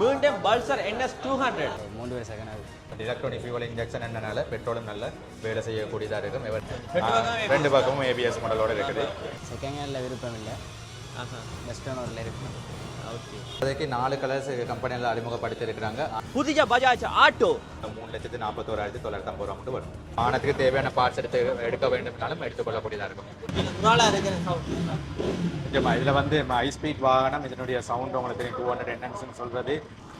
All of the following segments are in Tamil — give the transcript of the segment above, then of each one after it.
மீண்டும் Pulsar NS two hundred second ஆகுது எலக்ட்ரானிக் ஃபியூவல் இன்ஜெக்ஷன் என்னனால பெட்ரோலும் நல்ல வேலை செய்யக்கூடியதாக இருக்கும். ரெண்டு பக்கமும் ஏபிஎஸ் மாடலோட இருக்குது. செகண்ட் ஹேண்டில் விருப்பம் இல்லை. பெஸ்ட் ஓனரில் இருக்கு ஓகே. இப்போதைக்கு நாலு கலர்ஸ் கம்பெனியில் அறிமுகப்படுத்தி இருக்கிறாங்க புதிய பஜாஜ் ஆட்டோ. மூணு லட்சத்து நாற்பத்தோராயிரத்தி தொள்ளாயிரத்தி ஐம்பது ரூபா மட்டும் வரும். வாகனத்துக்கு தேவையான பார்ட்ஸ் எடுத்து எடுக்க வேண்டும்னாலும் எடுத்துக்கொள்ளக்கூடியதாக இருக்கும். இதில் வந்து ஹை ஸ்பீட் வாகனம் இதனுடைய சவுண்ட் உங்களுக்கு தெரியும். டூ ஹண்ட்ரட் என்னன்னு சொல்றது.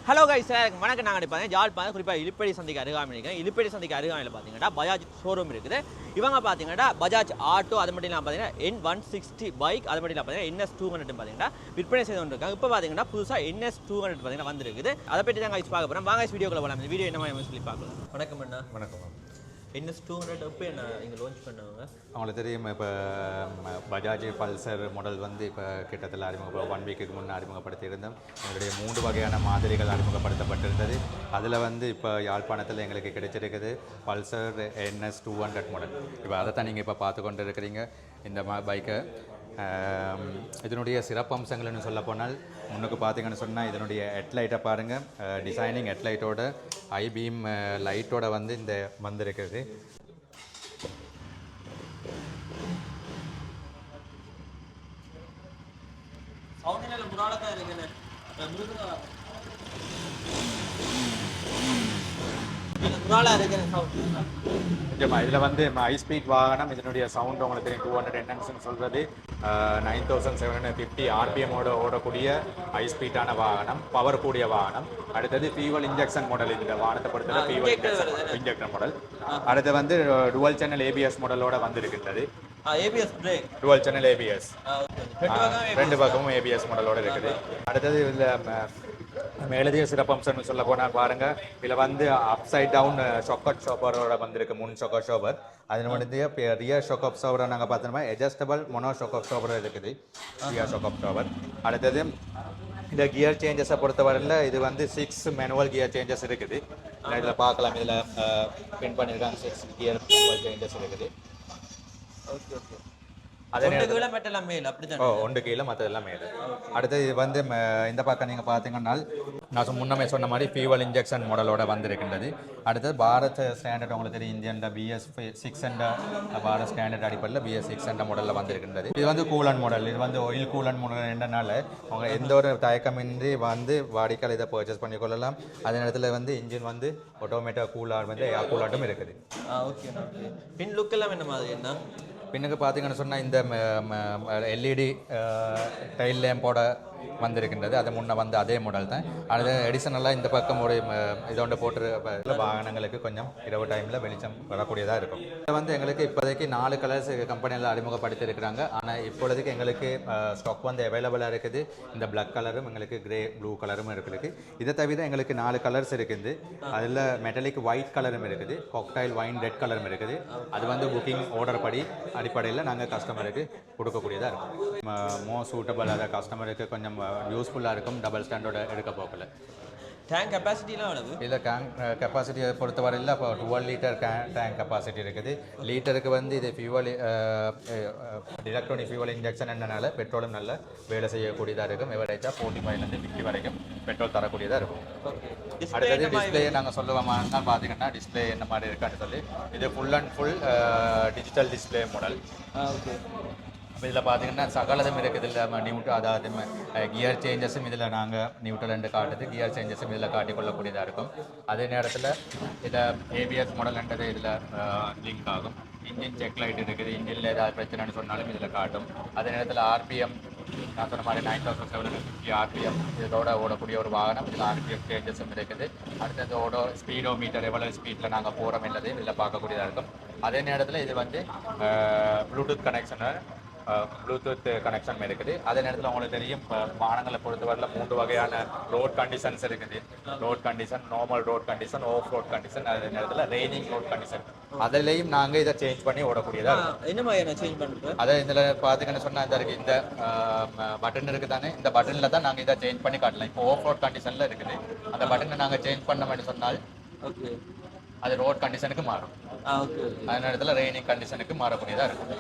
ஹலோ கைஸ் வணக்கம். நாங்கள் பார்த்தீங்கன்னா ஜாழ்ப்பாணம் குறிப்பாக இலுப்படி சந்தைக்கு அருகாமையில் இருக்கேன். இலுப்படி சந்தைக்கு அருகாமையில் பார்த்தீங்கன்னா பஜாஜ் ஷோரூம் இருக்குது. இவங்க பார்த்தீங்கன்னா பஜாஜ் ஆட்டோ அது மட்டும் இல்லாமல் பார்த்தீங்கன்னா என் ஒன் சிக்ஸ்டி பைக் அது மட்டும் இல்லாமல் பார்த்தீங்கன்னா என்எஸ் டூ ஹண்ட்ரட் பார்த்தீங்கன்னா விற்பனை செய்து கொண்டிருக்காங்க. இப்போ பார்த்தீங்கன்னா புதுசாக என்எஸ் டூ ஹண்ட்ரட் பார்த்தீங்கன்னா வந்திருக்குது. அதை பற்றி தான் கைஸ் பார்க்க போகிறோம் வாங்க வீடியோக்குள்ள போகலாம் இந்த வீடியோ என்ன மாதிரி சொல்லி பார்க்கலாம். வணக்கம் அண்ணா. வணக்கம். என்எஸ் டூ ஹண்ட்ரட் அப்போ என்ன இங்கே லான்ச் பண்ணுவாங்க? அவங்களுக்கு தெரியும் இப்போ பஜாஜ் பல்சர் மாடல் வந்து இப்போ கிட்டத்தட்ட அறிமுக ஒன் வீக்குக்கு முன்னே அறிமுகப்படுத்தியிருந்தோம். எங்களுடைய மூன்று வகையான மாதிரிகள் அறிமுகப்படுத்தப்பட்டிருந்தது. அதில் வந்து இப்போ யாழ்ப்பாணத்தில் எங்களுக்கு கிடைச்சிருக்குது Pulsar NS two hundred model இப்போ அதை தான் நீங்கள் இப்போ பார்த்து கொண்டு இருக்கிறீங்க இந்த மா பைக்கை இதனுடைய சிறப்பம்சங்கள்னு சொல்ல போனால் முன்னுக்கு பார்த்தீங்கன்னு சொன்னால் இதனுடைய ஹெட்லைட்டை பாருங்கள் டிசைனிங் ஹெட்லைட்டோட ஐபீம் லைட்டோட வந்து இந்த வந்திருக்குது. இதில் வந்து ஹை ஸ்பீட் வாகனம் இதனுடைய சவுண்ட் உங்களுக்கு தெரியும் டூ ஹண்ட்ரட் என்னன்னு சொல்கிறது nine thousand seven hundred fifty ஆர்பிஎம்மோட ஓடக்கூடிய ஹை ஸ்பீடான வாகனம் பவர் கூடிய வாகனம். அடுத்தது ஃபியூவல் இன்ஜெக்ஷன் மாடல் இந்த வாகனத்தை பொறுத்தவரை ஃபியூவல் இன்ஜெக்ஷன் இன்ஜெக்டர் மாடல் அடுத்து வந்து டுவல் சேனல் ஏபிஎஸ் மாடலோட வந்திருக்கின்றது. ABS brake dual channel ABS ரெண்டு பக்கமும் ஏபிஎஸ் மாடலோட இருக்குது. அடுத்தது இதில் மேலதிக சிறப்பம்சம்னு சொல்ல போனால் பாருங்க. இதில் வந்து அப்சைட் டவுன் ஷொக்கட் ஷோப்பரோட வந்திருக்கு முன் ஷொக்கட் ஷோப்பர் அதில் வந்து ரியர் ஷொக்கப் ஷோப்பரை நாங்கள் பார்த்தோம்னா எஜஸ்டபிள் மொனோ ஷொக்கப் ஷோப்பர் இருக்குது. ரியர் ஷொக்கப் ஷோப்பர் அடுத்தது இந்த கியர் சேஞ்சஸை பொறுத்தவரையில் இது வந்து சிக்ஸ் மேனுவல் கியர் சேஞ்சஸ் இருக்குது. இதில் பார்க்கலாம். இதில் பின் uh, பண்ணியிருக்காங்க. சிக்ஸ் கியர் மேனுவல் சேஞ்சஸ் இருக்குது. ஓகே ஓகே ஒன்று கீழே மற்றதெல்லாம் மேலே அடுத்து இது வந்து இந்த பக்கம் நீங்கள் பார்த்தீங்கன்னா நான் முன்னமே சொன்ன மாதிரி ஃபியூவல் இன்ஜெக்ஷன் மாடலோட வந்திருக்கின்றது. அடுத்தது பாரத் ஸ்டாண்டர்ட் உங்களுக்கு தெரியும் Indian BS six hundred Bharat standard அடிப்படையில் பிஎஸ் சிக்ஸ் ஹண்ட்ரட் மாடலில் வந்திருக்கின்றது. இது வந்து கூலன் மாடல் இது வந்து ஆயில் கூலன் மாடல் என்றனால அவங்க எந்த ஒரு தயக்கமின்றி வந்து வாடிக்கையாளர் இதை பர்ச்சேஸ் பண்ணி கொள்ளலாம். அதே நேரத்தில் வந்து இன்ஜின் வந்து ஆட்டோமேட்டிக் கூலார் வந்து கூலாட்டும் இருக்குது. ஓகே பின் லுக் எல்லாம் என்ன மாதிரி? என்ன? பின்னுக்கு பார்த்தீங்கன்னு சொன்னால் இந்த எல்இடி டைல் லேம்போட வந்திருக்கின்றது. அது முன்ன வந்து அதே மாடல் தான். அது அடிஷனலாக இந்த பக்கம் ஒரு ம, இதோட போட்டு ப- வாகனங்களுக்கு கொஞ்சம் இரவு டைமில் வெளிச்சம் வரக்கூடியதாக இருக்கும். இதை வந்து எங்களுக்கு இப்போதைக்கு நாலு கலர்ஸ் கம்பெனியில் அறிமுகப்படுத்தி இருக்கிறாங்க. ஆனால் இப்பொழுதுக்கு எங்களுக்கு ஸ்டாக் வந்து அவைலபிளாக இருக்குது. இந்த பிளாக் கலரும் எங்களுக்கு கிரே ப்ளூ கலரும் இருக்குது. இதை தவிர எங்களுக்கு நாலு கலர்ஸ் இருக்குது. அதில் மெட்டலிக் ஒயிட் கலரும் இருக்குது. காக்டைல் வைன் ரெட் கலரும் இருக்குது. அது வந்து புக்கிங் ஆர்டர் படி அடிப்படையில் நாங்கள் கஸ்டமருக்கு கொடுக்கக்கூடியதாக இருக்கும். மோ சூட்டபிள் அதை கஸ்டமருக்கு கொஞ்சம் யூஸ்ஃபுல்லாக இருக்கும். டபுள் ஸ்டாண்டோட எடுக்க போகல. டேங்க் கெப்பாசிட்டிலாம் எவ்வளவு? இதில் டேங்க் கெப்பாசிட்டியை பொறுத்தவரையில் இப்போ டுவெல் லிட்டர் டேங்க் கெப்பாசிட்டி இருக்குது. லீட்டருக்கு வந்து இது ஃபியூவல் எலக்ட்ரானிக் ஃபியூவல் இன்ஜெக்ஷன் என்னனால பெட்ரோலும் நல்ல வேலை செய்யக்கூடியதாக இருக்கும். எவரேஜாக ஃபோர்ட்டி ஃபைவ்லேருந்து ஃபிஃப்டி வரைக்கும் பெட்ரோல் தரக்கூடியதாக இருக்கும். அடுத்தது டிஸ்பிளே நாங்கள் சொல்லுவோம்னா பார்த்தீங்கன்னா டிஸ்பிளே என்ன மாதிரி இருக்கான்னு சொல்லி. இது full and full digital display model ஆ இப்போ இதில் பார்த்தீங்கன்னா சகலதும் இருக்குது. இல்லை நியூட் அதாவது கியர் சேஞ்சஸும் இதில் நாங்கள் நியூட்ரல் ரெண்டு காட்டுது. கியர் சேஞ்சஸும் இதில் காட்டிக்கொள்ளக்கூடியதாக இருக்கும். அதே நேரத்தில் இதில் ஏபிஎஸ் மாடல்ன்றது இதில் லிங்க் ஆகும். இன்ஜின் செக் லைட் இருக்குது. இன்ஜினில் ஏதாவது பிரச்சனைன்னு சொன்னாலும் இதில் காட்டும். அதே நேரத்தில் ஆர்பிஎம் நான் சொன்ன மாதிரி nine thousand seven fifty RPM இதோட ஓடக்கூடிய ஒரு வாகனம். இதில் ஆர்பிஎம் சேஞ்சஸும் இருக்குது. அடுத்தது ஓட ஸ்பீடோ மீட்டர் எவ்வளோ ஸ்பீடில் நாங்கள் போகிறோம் இல்லது இதில் பார்க்கக்கூடியதாக இருக்கும். அதே நேரத்தில் இது வந்து ப்ளூடூத் கனெக்ஷனை ப்ளூடூத் கனெக்ஷன் இருக்குது. அதே நேரத்தில் உங்களுக்கு தெரியும் வாகனங்களை பொறுத்தவரையில் மூன்று வகையான ரோட் கண்டிஷன்ஸ் இருக்குது. Road condition normal road condition off road condition அதே நேரத்தில் ரெய்னிங் ரோட் கண்டிஷன் அதிலையும் நாங்கள் இதை சேஞ்ச் பண்ணி ஓடக்கூடியதாக இருக்கும் என்ன மாதிரி நான் சேஞ்ச் பண்ணுறது அதை இதில் பார்த்தீங்கன்னு சொன்னால் இந்த இருக்கு இந்த பட்டன் இருக்குது தானே இந்த பட்டனில் தான் நாங்கள் இதை சேஞ்ச் பண்ணி காட்டலாம். இப்போ ஆஃப் ரோட் கண்டிஷனில் இருக்குது. அந்த பட்டனை நாங்கள் சேஞ்ச் பண்ண மாதிரி சொன்னால் ஓகே. அது ரோட் கண்டிஷனுக்கு மாறும். அதே நேரத்தில் ரெய்னிங் கண்டிஷனுக்கு மாறக்கூடியதாக இருக்கும்.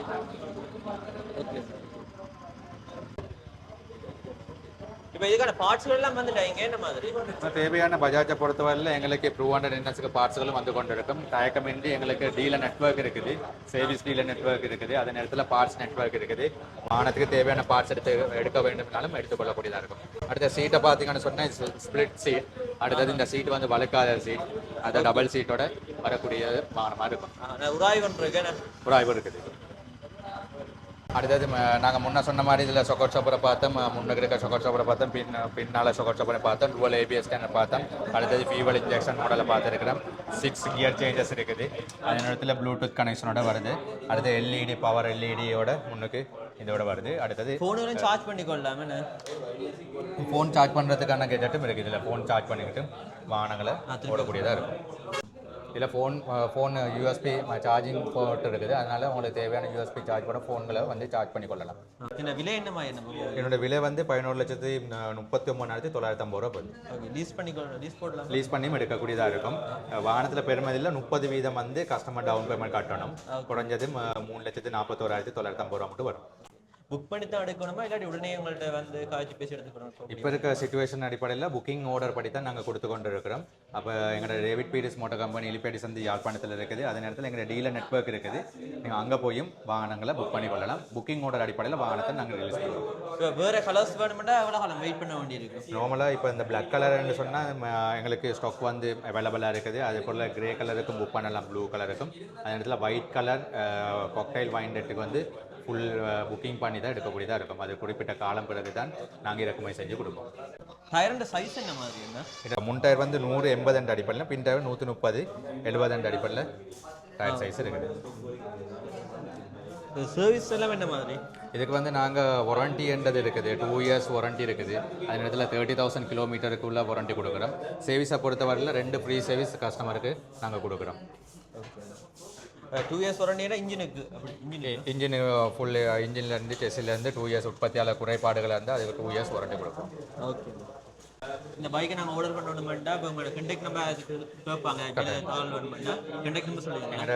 இப்போ இதுக்கான பார்ட்ஸ்கள் எல்லாம் வந்துட்டாங்க என்ன மாதிரி? இப்போ தேவையான பஜாஜை பொறுத்தவரையில் எங்களுக்கு ப்ரூ ஹண்ட்ரட் என்எஸ்க்கு பார்ட்ஸ்களும் வந்து கொண்டிருக்கும். தயக்கமின்றி எங்களுக்கு டீலர் நெட்வொர்க் இருக்குது. சர்வீஸ் டீலர் நெட்வொர்க் இருக்குது. அதே நேரத்தில் பார்ட்ஸ் நெட்வொர்க் இருக்குது. வாகனத்துக்கு தேவையான பார்ட்ஸ் எடுத்து எடுக்க வேண்டும்னாலும் எடுத்துக்கொள்ளக்கூடியதாக இருக்கும். அடுத்த சீட்டை பார்த்தீங்கன்னு சொன்னால் ஸ்பிளிட் சீட் அடுத்தது இந்த சீட் வந்து வழுக்காத சீட் அது டபுள் சீட்டோட வரக்கூடிய வாகனமாக இருக்கும். ஆ, நான் உராய் பண்ணுறேன் ஒரு ஆய்வு இருக்குது. அடுத்தது நாங்கள் முன்ன சொன்ன மாதிரி இதில் சொக்கர் சோப்பரை பார்த்தோம் முன்னுக்கு இருக்க சொக்கர் சோப்பரை பார்த்தோம் பின் பின்னால் சொக்கர் சோப்பரை பார்த்தோம் டுவல் ஏபிஎஸ் ஸ்கேனர் பார்த்தோம். அடுத்தது ஃபியூவல் இன்ஜெக்ஷன் மாடலை பார்த்துருக்கிறோம். சிக்ஸ் கியர் சேஞ்சஸ் இருக்குது. அதே நேரத்தில் ப்ளூடூத் கனெக்ஷனோட வருது. அடுத்து எல்இடி பவர் எல்இடியோட முன்னுக்கு இதோட வருது. அடுத்தது ஃபோனுகளும் சார்ஜ் பண்ணிக்கொள்ளலாம் என்ன? ஃபோன் சார்ஜ் பண்ணுறதுக்கான கெஜெட்டும் இருக்குது. இதில் ஃபோன் சார்ஜ் பண்ணிக்கிட்டு வாகனங்களை போடக்கூடியதாக இருக்கும். இதில் ஃபோன் ஃபோன் யூஎஸ்பி சார்ஜிங் போட்டு இருக்குது அதனால உங்களுக்கு தேவையான யூஎஸ்பி சார்ஜ் பண்ண ஃபோன்களை வந்து சார்ஜ் பண்ணி கொள்ளலாம். என்ன விலை என்னமா என்ன என்னோட விலை வந்து பதினோரு லட்சத்தி முப்பத்தி ஒம்பதாயிரத்தி தொள்ளாயிரத்தி ஐம்பது ரூபா போகுது. லீஸ் பண்ணிக்கொள்ளலாம் லீஸ் போடலாம்? லீஸ் பண்ணியும் எடுக்கக்கூடியதாக இருக்கும். வாகனத்தில் பெருமதியில் முப்பது வீதம் வந்து கஸ்டமர் டவுன் பேமெண்ட் கட்டணும். குறைஞ்சது மூணு லட்சத்தி நாற்பத்தோராயிரத்தி தொள்ளாயிரத்தி ஐம்பது ரூபா மட்டும் வரும். புக் பண்ணி தான் எடுக்கணுமா? இல்லாட்டி உடனே உங்கள்ட்ட வந்து காய்ச்சி பேசி எடுத்துக்கணும் இப்போ இருக்க சுச்சுவேஷன் அடிப்படையில் புக்கிங் ஆர்டர் படி தான் நாங்கள் கொடுத்து கொண்டு இருக்கிறோம் அப்போ எங்களோட டேவிட் பீரிஸ் மோட்டர் கம்பெனி இலிப்பேடி சந்தி யாழ்ப்பாணத்தில் இருக்குது. அதே நேரத்தில் எங்களோட டீலர் நெட்வொர்க் இருக்குது. நீங்கள் அங்கே போயும் வாகனங்களை புக் பண்ணி கொள்ளலாம். புக்கிங் ஆர்டர் அடிப்படையில் வாகனத்தை நாங்கள் ரிலீஸ் பண்ணுவோம். இப்போ வேறு கலர்ஸ் வேணுமெண்டா எவ்வளோ காலம் வெயிட் பண்ண வேண்டியிருக்கும் நார்மலாக இப்போ இந்த பிளாக் கலர்னு சொன்னால் எங்களுக்கு ஸ்டாக் வந்து அவைலபிளாக இருக்குது. அதே போல் கிரே கலருக்கும் புக் பண்ணலாம் ப்ளூ கலருக்கும் அதே நேரத்தில் ஒயிட் கலர் காக்டைல் வைண்டட்டுக்கு வந்து ஃபுல் புக்கிங் பண்ணி தான் எடுக்கக்கூடியதாக இருக்கும். அது குறிப்பிட்ட காலம் பிறகு தான் நாங்கள் இறக்குமதி செஞ்சு கொடுப்போம். டயரோட சைஸ் என்ன மாதிரி என்ன? முன் டயர் வந்து நூறு எண்பது அண்டு அடிப்படையில் பின் டயர் நூற்றி முப்பது எழுபது அண்டு அடிப்படையில் டயர் சைஸ் இருக்குது. சர்வீஸ் எல்லாம் என்ன மாதிரி? இதுக்கு வந்து நாங்கள் வாரண்டின்றது இருக்குது. டூ இயர்ஸ் வாரண்டி இருக்குது. அதே நேரத்தில் தேர்ட்டி தௌசண்ட் கிலோமீட்டருக்குள்ள வாரண்டி கொடுக்குறோம். சர்வீஸை பொறுத்தவரையில் ரெண்டு ஃப்ரீ சர்வீஸ் கஸ்டமருக்கு நாங்கள் கொடுக்குறோம். டூ இயர்ஸ் வரண்டினா இன்ஜினுக்கு அப்படி இன்ஜின் இன்ஜின் ஃபுல் இன்ஜின்லேருந்து டெஸ்ட்லேருந்து டூ இயர்ஸ் உற்பத்தியாளர் குறைபாடுகள் இருந்து அதுக்கு டூ இயர்ஸ் வாரண்டி கொடுப்போம். ஓகே இந்த பைக்கை நாங்கள் ஆர்டர் பண்ணணுமெண்டா இப்போ உங்களோட கண்டெக்ட் நம்பர் கேட்பாங்க கால் வேணுமெண்டா கண்டெக்ட் நம்பர் சொல்லுங்க எங்களோட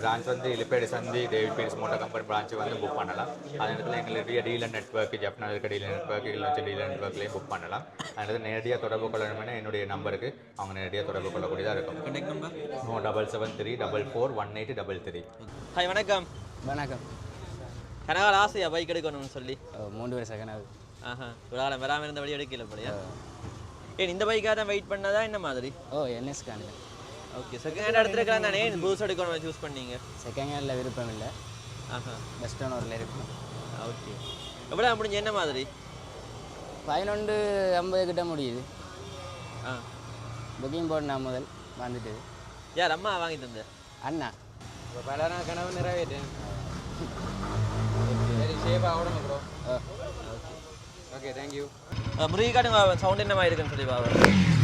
பிரான்ச் வந்து இலிப்பேடி சந்தி David Peiris motor company branch வந்து புக் பண்ணலாம். அதே நேரத்தில் எங்களுடைய டீலர் நெட்ஒர்க் ஜப்னா இருக்க டீலர் நெட்ஒர்க் இல்லை டீலர் நெட்ஒர்க்லேயும் புக் பண்ணலாம் அதனால நேரடியாக தொடர்பு கொள்ளணும்னா என்னுடைய நம்பருக்கு அவங்க நேரடியாக தொடர்பு கொள்ளக்கூடியதாக இருக்கும். Contact number no double seven three double four one eight double three hi வணக்கம். வணக்கம். கனகால ஆசையா பைக் எடுக்கணும்னு சொல்லி? மூன்று வருஷம் செகண்ட் ஆகுது ஆஹா ஒரு காலம் வராமல் இருந்த வழி எடுக்கல போலையா? ஏன் இந்த பைக்காக தான் வெயிட் பண்ணதா என்ன மாதிரி? ஓ என்எஸ் காணு ஓகே செகண்ட் ஹேண்ட் எடுத்துருக்கலாம் தானே? புதுசு எடுக்கணும் சூஸ் பண்ணீங்க. செகண்ட் ஹேண்டில் விருப்பம் இல்லை. ஆஹா. பெஸ்ட் ஓனரில் இருக்கும் ஓகே எவ்வளோ முடிஞ்ச? என்ன மாதிரி? பதினொன்று ஐம்பது கிட்ட முடியுது. ஆ. புக்கிங் போடனா முதல் வந்துட்டு. யார் அம்மா வாங்கி தந்த? அண்ணா. இப்போ பல நாள் கனவு நிறைவேற்றேன் சரி சேஃபாக ஆகணும் ப்ரோ ஓகே தேங்க்யூ முருகி காட்டுங்க சவுண்ட் என்ன மாதிரி இருக்குன்னு சொல்லி பாவா